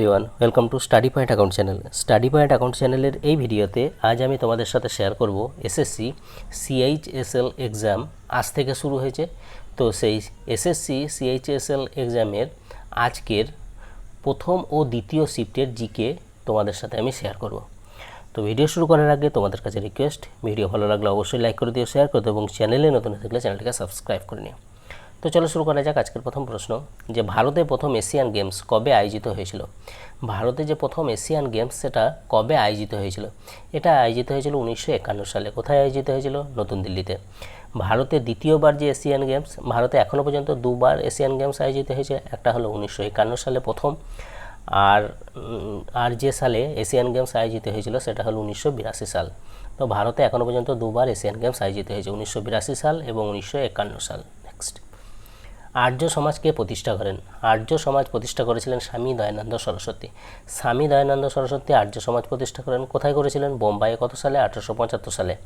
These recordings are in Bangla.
Everyone welcome to study point account channel study point account চ্যানেলের এই ভিডিওতে আজ আমি তোমাদের সাথে শেয়ার করব এসএসসি সিএইচএসএল এক্সাম আজ থেকে শুরু হয়েছে। তো সেই এসএসসি সিএইচএসএল এক্সামের আজকের প্রথম ও দ্বিতীয় শিফটের জিকে তোমাদের সাথে আমি শেয়ার করব। তো ভিডিও শুরু করার আগে তোমাদের কাছে রিকোয়েস্ট ভিডিও ভালো লাগলে অবশ্যই লাইক করে দিও শেয়ার করে দিও এবং চ্যানেলে নতুন থাকলে চ্যানেলটিকে সাবস্ক্রাইব করে নিও। তো চলো শুরু করা যাক আজকের প্রথম প্রশ্ন, যে ভারতে প্রথম এশিয়ান গেমস কবে আয়োজিত হয়েছিল? ভারতে যে প্রথম এশিয়ান গেমস সেটা কবে আয়োজিত হয়েছিল? এটা আয়োজিত হয়েছিল উনিশশো একান্ন সালে। কোথায় আয়োজিত হয়েছিল? নতুন দিল্লিতে। ভারতে দ্বিতীয়বার যে এশিয়ান গেমস, ভারতে এখনও পর্যন্ত দুবার এশিয়ান গেমস আয়োজিত হয়েছে। একটা হলো উনিশশো একান্ন সালে প্রথম, আর আর যে সালে এশিয়ান গেমস আয়োজিত হয়েছিল সেটা হলো উনিশশো বিরাশি সাল। তো ভারতে এখনও পর্যন্ত দুবার এশিয়ান গেমস আয়োজিত হয়েছে, উনিশশো বিরাশি সাল এবং উনিশশো একান্ন সাল। নেক্সট আর্য সমাজকে প্রতিষ্ঠা করেন। আর্য সমাজ প্রতিষ্ঠা করেছিলেন স্বামী দয়ানন্দ সরস্বতী। স্বামী দয়ানন্দ সরস্বতী আর্য সমাজ প্রতিষ্ঠা করেন কোথায় করেছিলেন? বোম্বাইয়ে কত সালে? আঠারোশো পঁচাত্তর সালে।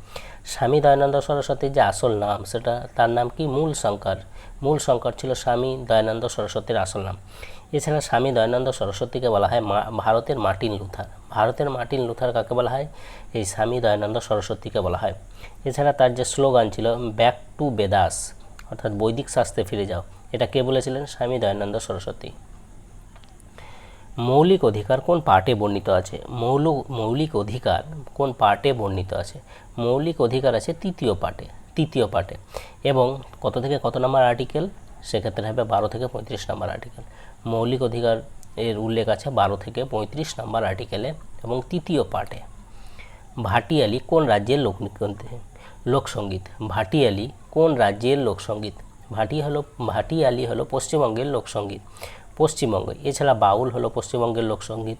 স্বামী দয়ানন্দ সরস্বতীর যে আসল নাম, সেটা, তার নাম কি? মূল শঙ্কর। মূল শঙ্কর ছিল স্বামী দয়ানন্দ সরস্বতীর আসল নাম। এছাড়া স্বামী দয়ানন্দ সরস্বতীকে বলা হয় ভারতের মার্টিন লুথার। ভারতের মার্টিন লুথার কাকে বলা হয়? এই স্বামী দয়ানন্দ সরস্বতীকে বলা হয়। এছাড়া তার যে স্লোগান ছিল, ব্যাক টু বেদাস অর্থাৎ বৈদিক শাস্ত্রে ফিরে যাও। এটা কে বলেছিলেন? স্বামী দয়ানন্দ সরস্বতী। মৌলিক অধিকার কোন পার্টে বর্ণিত আছে? মৌল, মৌলিক অধিকার কোন পার্টে বর্ণিত আছে? মৌলিক অধিকার আছে তৃতীয় পার্টে তৃতীয় পার্টে এবং কত থেকে কত নম্বর আর্টিকেল সেক্ষেত্রে হবে বারো থেকে পঁয়ত্রিশ নম্বর আর্টিকেল মৌলিক অধিকার এর উল্লেখ আছে বারো থেকে পঁয়ত্রিশ নম্বর আর্টিকেলে এবং তৃতীয় পার্টে ভাটিয়ালি কোন রাজ্যের লোক লোকসঙ্গীত ভাটিয়ালি কোন রাজ্যের লোকসঙ্গীত ভাটি হলো ভাটিয়ালি হলো পশ্চিমবঙ্গের লোকসঙ্গীত পশ্চিমবঙ্গ, এছাড়া বাউল হলো পশ্চিমবঙ্গের লোকসঙ্গীত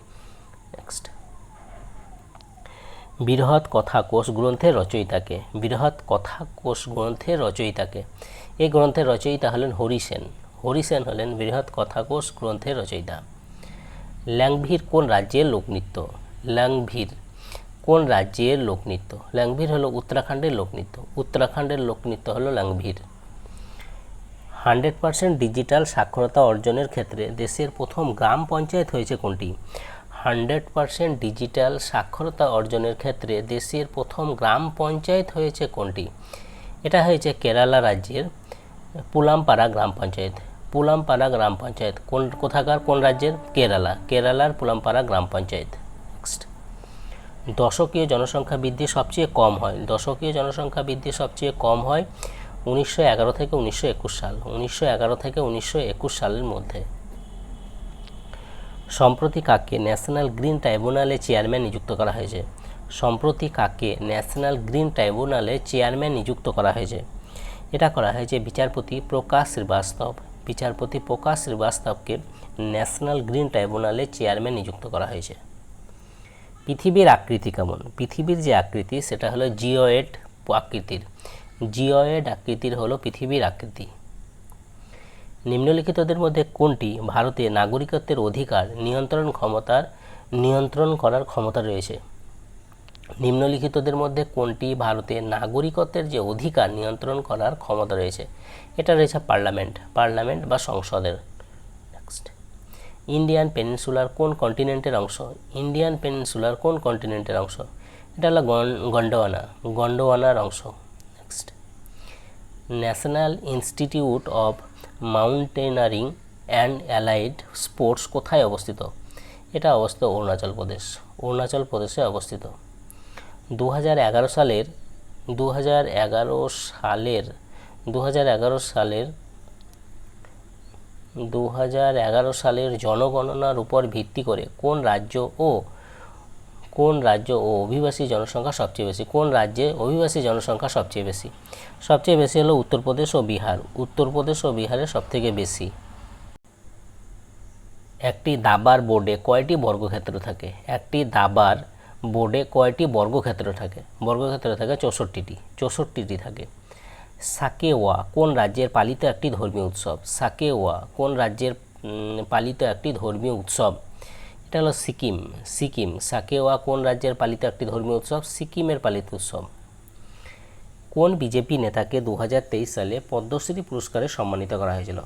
নেক্সট বৃহৎ কথা কোষ গ্রন্থের রচয়িতাকে। বৃহৎ কথা কোষ গ্রন্থের রচয়িতাকে। এই গ্রন্থের রচয়িতা হলেন হরিসেন হরিসেন হলেন বৃহৎ কথা কোষ গ্রন্থের রচয়িতা। ল্যাংভির কোন রাজ্যের লোকনৃত্য? ল্যাংভির। কোন রাজ্যের লোকনৃত্য? ল্যাংভির হলো উত্তরাখণ্ডের লোকনৃত্য। উত্তরাখণ্ডের লোকনৃত্য হলো ল্যাংভির। হান্ড্রেড পার্সেন্ট ডিজিটাল সাক্ষরতা অর্জনের ক্ষেত্রে দেশের প্রথম গ্রাম পঞ্চায়েত হয়েছে কোনটি? হান্ড্রেড পার্সেন্ট ডিজিটাল সাক্ষরতা অর্জনের ক্ষেত্রে দেশের প্রথম গ্রাম পঞ্চায়েত হয়েছে কোনটি? এটা হয়েছে কেরালা রাজ্যের পুলামপাড়া গ্রাম পঞ্চায়েত। পুলামপাড়া গ্রাম পঞ্চায়েত কোন কোথাকার কোন রাজ্যের? কেরালা। কেরালার পুলামপাড়া গ্রাম পঞ্চায়েত। দশকীয় জনসংখ্যা বৃদ্ধি সবচেয়ে কম হয়। দশকীয় জনসংখ্যা বৃদ্ধি সবচেয়ে কম হয় উনিশশো এগারো থেকে উনিশশো একুশ সাল, উনিশশো এগারো থেকে উনিশশো একুশ সালের মধ্যে। সম্প্রতি কাকে ন্যাশনাল গ্রিন ট্রাইব্যুনালে চেয়ারম্যান নিযুক্ত করা হয়েছে। সম্প্রতি কাকে ন্যাশনাল গ্রিন ট্রাইব্যুনালে চেয়ারম্যান নিযুক্ত করা হয়েছে। এটা করা হয়েছে বিচারপতি প্রকাশ শ্রীবাস্তব। বিচারপতি প্রকাশ শ্রীবাস্তবকে ন্যাশনাল গ্রিন ট্রাইব্যুনালে চেয়ারম্যান নিযুক্ত করা হয়েছে। পৃথিবীর আকৃতি কেমন? পৃথিবীর যে আকৃতি, সেটা হলো জিওয়েড আকৃতির। জিওয়েড আকৃতির হলো পৃথিবীর আকৃতি। নিম্নলিখিতদের মধ্যে কোনটি ভারতে নাগরিকত্বের অধিকার, নিয়ন্ত্রণ ক্ষমতার, নিয়ন্ত্রণ করার ক্ষমতা রয়েছে? নিম্নলিখিতদের মধ্যে কোনটি ভারতে নাগরিকত্বের যে অধিকার, নিয়ন্ত্রণ করার ক্ষমতা রয়েছে? এটা রয়েছে পার্লামেন্ট। পার্লামেন্ট বা সংসদের। ইন্ডিয়ান পেনিনসুলার কোন কন্টিনেন্টের অংশ? ইন্ডিয়ান পেনিনসুলার কোন কন্টিনেন্টের অংশ? এটা হলো গন- গন্ডোয়ানা, গন্ডোয়ানার অংশ। Next national institute of mountaineering and allied sports কোথায় অবস্থিত? এটা অবস্থিত অরুণাচল প্রদেশ, অরুণাচল প্রদেশে অবস্থিত। দু সালের দু সালের দু সালের দু সালের জনগণনার উপর ভিত্তি করে কোন রাজ্য ও কোন রাজ্য ও অভিবাসী জনসংখ্যা সবচেয়ে বেশি? কোন রাজ্যে অভিবাসী জনসংখ্যা সবচেয়ে বেশি? সবচেয়ে বেশি হলো উত্তরপ্রদেশ ও বিহার। উত্তরপ্রদেশ ও বিহারে সবথেকে বেশি। একটি দাবার বোর্ডে কয়টি বর্গক্ষেত্র থাকে? একটি দাবার বোর্ডে কয়টি বর্গক্ষেত্র থাকে? বর্গক্ষেত্র থাকে চৌষট্টিটি। চৌষট্টিটি থাকে। সাকেওয়া কোন রাজ্যের পালিত একটি ধর্মীয় উৎসব? সাকেওয়া কোন রাজ্যের পালিত একটি ধর্মীয় উৎসব? এটা হলো সিকিম। সিকিম, সাকেওয়া কোন রাজ্যের পালিত একটি ধর্মীয় উৎসব? সিকিমের পালিত উৎসব। কোন বিজেপি নেতাকে দু হাজার তেইশ সালে পদ্মশ্রী পুরস্কারে সম্মানিত করা হয়েছিল?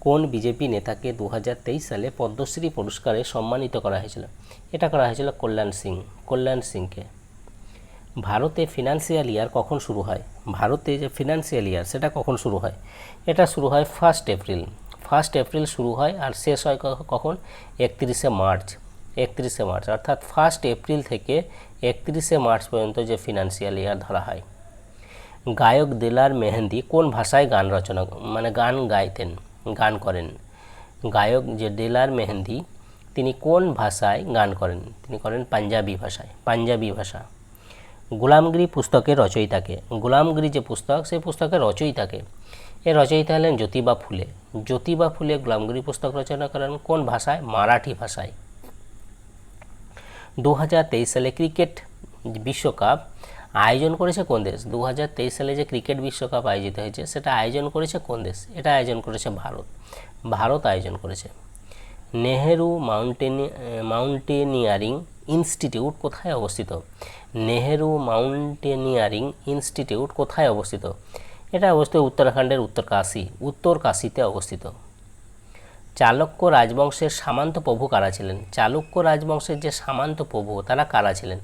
কোন বিজেপি নেতাকে দু হাজার তেইশ সালে পদ্মশ্রী পুরস্কারে সম্মানিত করা হয়েছিল? এটা করা হয়েছিল কল্যাণ সিং। কল্যাণ সিংকে। ভারতে ফিনান্সিয়াল ইয়ার কখন শুরু হয়? ভারতে যে ফিনান্সিয়াল ইয়ার সেটা কখন শুরু হয়? এটা শুরু হয় ফার্স্ট এপ্রিল ফার্স্ট এপ্রিল শুরু হয় আর শেষ হয় কখন? একত্রিশে মার্চ। একত্রিশে মার্চ, অর্থাৎ ফার্স্ট এপ্রিল থেকে একত্রিশে মার্চ পর্যন্ত যে ফিনান্সিয়াল ইয়ার ধরা হয়। গায়ক দিলার মেহেন্দি কোন ভাষায় গান রচনা মানে গান গাইতেন, গান করেন? গায়ক যে দিলার মেহেন্দি, তিনি কোন ভাষায় গান করেন? তিনি করেন পাঞ্জাবি ভাষায়, পাঞ্জাবি ভাষা। গোলামগিরি পুস্তকের রচয়িতাকে গোলামগিরি যে পুস্তক, সেই পুস্তকের রচয়িতাকে এর রচয়িতা হলেন জ্যোতিবা ফুলে। জ্যোতিবা ফুলে গোলামগিরি পুস্তক রচনা করেন কোন ভাষায়? মারাঠি ভাষায়। দু হাজার তেইশ সালে ক্রিকেট বিশ্বকাপ আয়োজন করেছে কোন দেশ? দু হাজার তেইশ সালে যে ক্রিকেট বিশ্বকাপ আয়োজিত হয়েছে, সেটা আয়োজন করেছে কোন দেশ? এটা আয়োজন করেছে ভারত। ভারত আয়োজন করেছে। নেহেরু মাউন্টেনি, মাউন্টেনিয়ারিং ইনস্টিটিউট কোথায় অবস্থিত? নেহেরু মাউন্টেনিয়ারিং ইনস্টিটিউট কোথায় অবস্থিত? এটা অবস্থিত উত্তরাখণ্ডের উত্তর কাশী উত্তর কাশীতে অবস্থিত। চালুক্য রাজবংশের সামান্ত প্রভু কারা ছিলেন? চালুক্য রাজবংশের যে সামান্ত প্রভু, তারা কারা ছিলেন?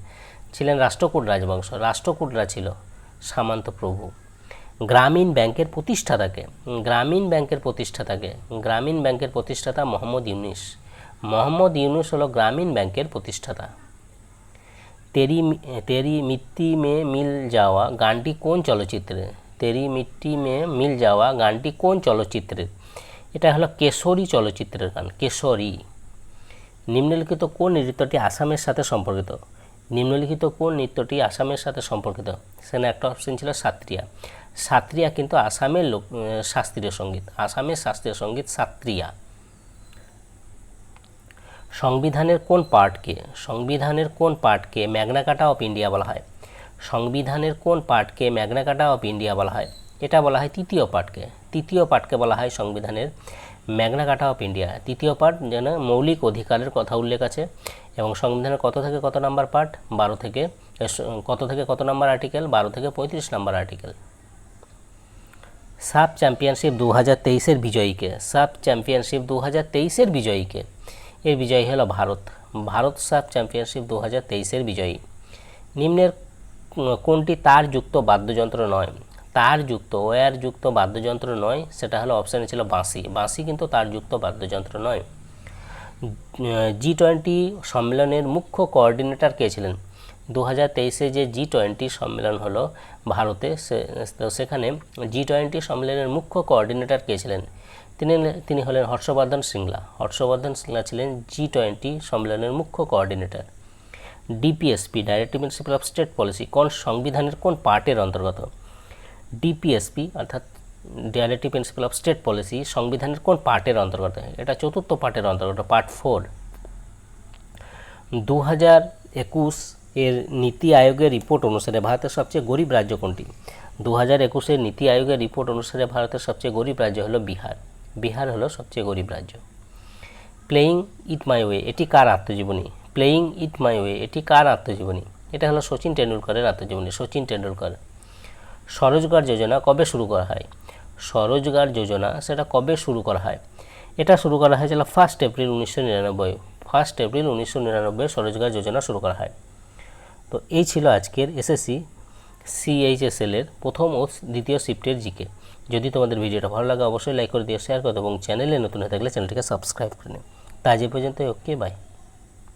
ছিলেন রাষ্ট্রকূট রাজবংশ। রাষ্ট্রকূটরা ছিল সামান্ত প্রভু। গ্রামীণ ব্যাংকের প্রতিষ্ঠাতাকে। গ্রামীণ ব্যাংকের প্রতিষ্ঠাতাকে। গ্রামীণ ব্যাংকের প্রতিষ্ঠাতা মোহাম্মদ ইউনিস। মোহাম্মদ ইউনুস হলো গ্রামীণ ব্যাংকের প্রতিষ্ঠাতা। তেরি তেরি মিট্টি মে মিল যাওয়া গানটি কোন চলচ্চিত্রে? তেরি মিট্টি মে মিল যাওয়া গানটি কোন চলচ্চিত্রের এটা হলো কেশরী চলচ্চিত্রের গান, কেশরী। নিম্নলিখিত কোন নৃত্যটি আসামের সাথে সম্পর্কিত? নিম্নলিখিত কোন নৃত্যটি আসামের সাথে সম্পর্কিত? সেখানে একটা অপশন ছিল সাত্রিয়া। সাত্রিয়া কিন্তু আসামের লোক শাস্ত্রীয় সংগীত, আসামের শাস্ত্রীয় সংগীত সাত্রিয়া। সংবিধানের কোন পার্টকে সংবিধানের কোন পার্টকে ম্যাগনা কাটা অফ ইন্ডিয়া বলা হয়? সংবিধানের কোন পার্টকে ম্যাগনা কাটা অফ ইন্ডিয়া বলা হয়? এটা বলা হয় তৃতীয় পার্টকে তৃতীয় পার্টকে বলা হয় সংবিধানের ম্যাগনা কাটা অফ ইন্ডিয়া। তৃতীয় পার্ট যেন মৌলিক অধিকারের কথা উল্লেখ আছে এবং সংবিধানের কত থেকে কত নাম্বার পার্ট বারো থেকে কত থেকে কত নাম্বার আর্টিকেল? বারো থেকে পঁয়ত্রিশ নাম্বার আর্টিকেল। সাব চ্যাম্পিয়নশিপ দু হাজার তেইশের বিজয়ীকে, সাব চ্যাম্পিয়নশিপ দু হাজার তেইশের বিজয়ীকে এর বিজয়ী হলো ভারত। ভারত সাব চ্যাম্পিয়নশিপ দু হাজার তেইশের বিজয়ী। নিম্নের কোনটি তার যুক্ত বাদ্যযন্ত্র নয়? তার যুক্ত ওয়ার যুক্ত বাদ্যযন্ত্র নয়, সেটা হলো অপশানে ছিল বাঁশি। বাঁশি কিন্তু তার যুক্ত বাদ্যযন্ত্র নয়। জি টোয়েন্টি সম্মেলনের মুখ্য কোঅর্ডিনেটর কে ছিলেন? দু হাজার তেইশে যে জি টোয়েন্টি সম্মেলন হলো ভারতে তো সেখানে জি টোয়েন্টি সম্মেলনের মুখ্য কোঅর্ডিনেটর কে ছিলেন? তিনি তিনি হলেন হর্ষবর্ধন শৃঙ্গলা হর্ষবর্ধন সিংলা ছিলেন জি টোয়েন্টি সম্মেলনের মুখ্য coordinator DPSP directive principal of state policy কোন সংবিধানের কোন পার্টের অন্তর্গত? ডিপিএসপি অর্থাৎ directive principal of state policy সংবিধানের কোন পার্টের অন্তর্গত? এটা চতুর্থ পার্টের অন্তর্গত, পার্ট ফোর দু হাজার একুশ এর নীতি আয়োগের রিপোর্ট অনুসারে ভারতের সবচেয়ে গরিব রাজ্য কোনটি? দু হাজার একুশের নীতি আয়োগের রিপোর্ট অনুসারে ভারতের সবচেয়ে গরিব রাজ্য হলো বিহার। বিহার হলো সবচেয়ে গরিব রাজ্য। প্লেয়িং ইট মাই ওয়ে এটি কার আত্মজীবনী? প্লেয়িং ইট মাই ওয়ে এটি কার আত্মজীবনী? এটা হলো সচিন টেন্ডুলকরের আত্মজীবনী, সচিন টেন্ডুলকর স্বরোজগার যোজনা কবে শুরু করা হয়? স্বরোজগার যোজনা সেটা কবে শুরু করা হয়? এটা শুরু করা হয়েছিল ফার্স্ট এপ্রিল উনিশশো নিরানব্বই। ফার্স্ট এপ্রিল উনিশশো নিরানব্বই স্বরোজগার যোজনা শুরু করা হয়। তো এই ছিল আজকের এসএসসি সিএইচএসএলের প্রথম ও দ্বিতীয় শিফটের জিকে যদি তোমাদের ভিডিওটা ভালো লাগে, অবশ্যই লাইক করে দিও শেয়ার করো এবং চ্যানেলে নতুন হয়ে থাকলে চ্যানেলটিকে সাবস্ক্রাইব করে নিও। তা আজ পর্যন্ত ওকে বাই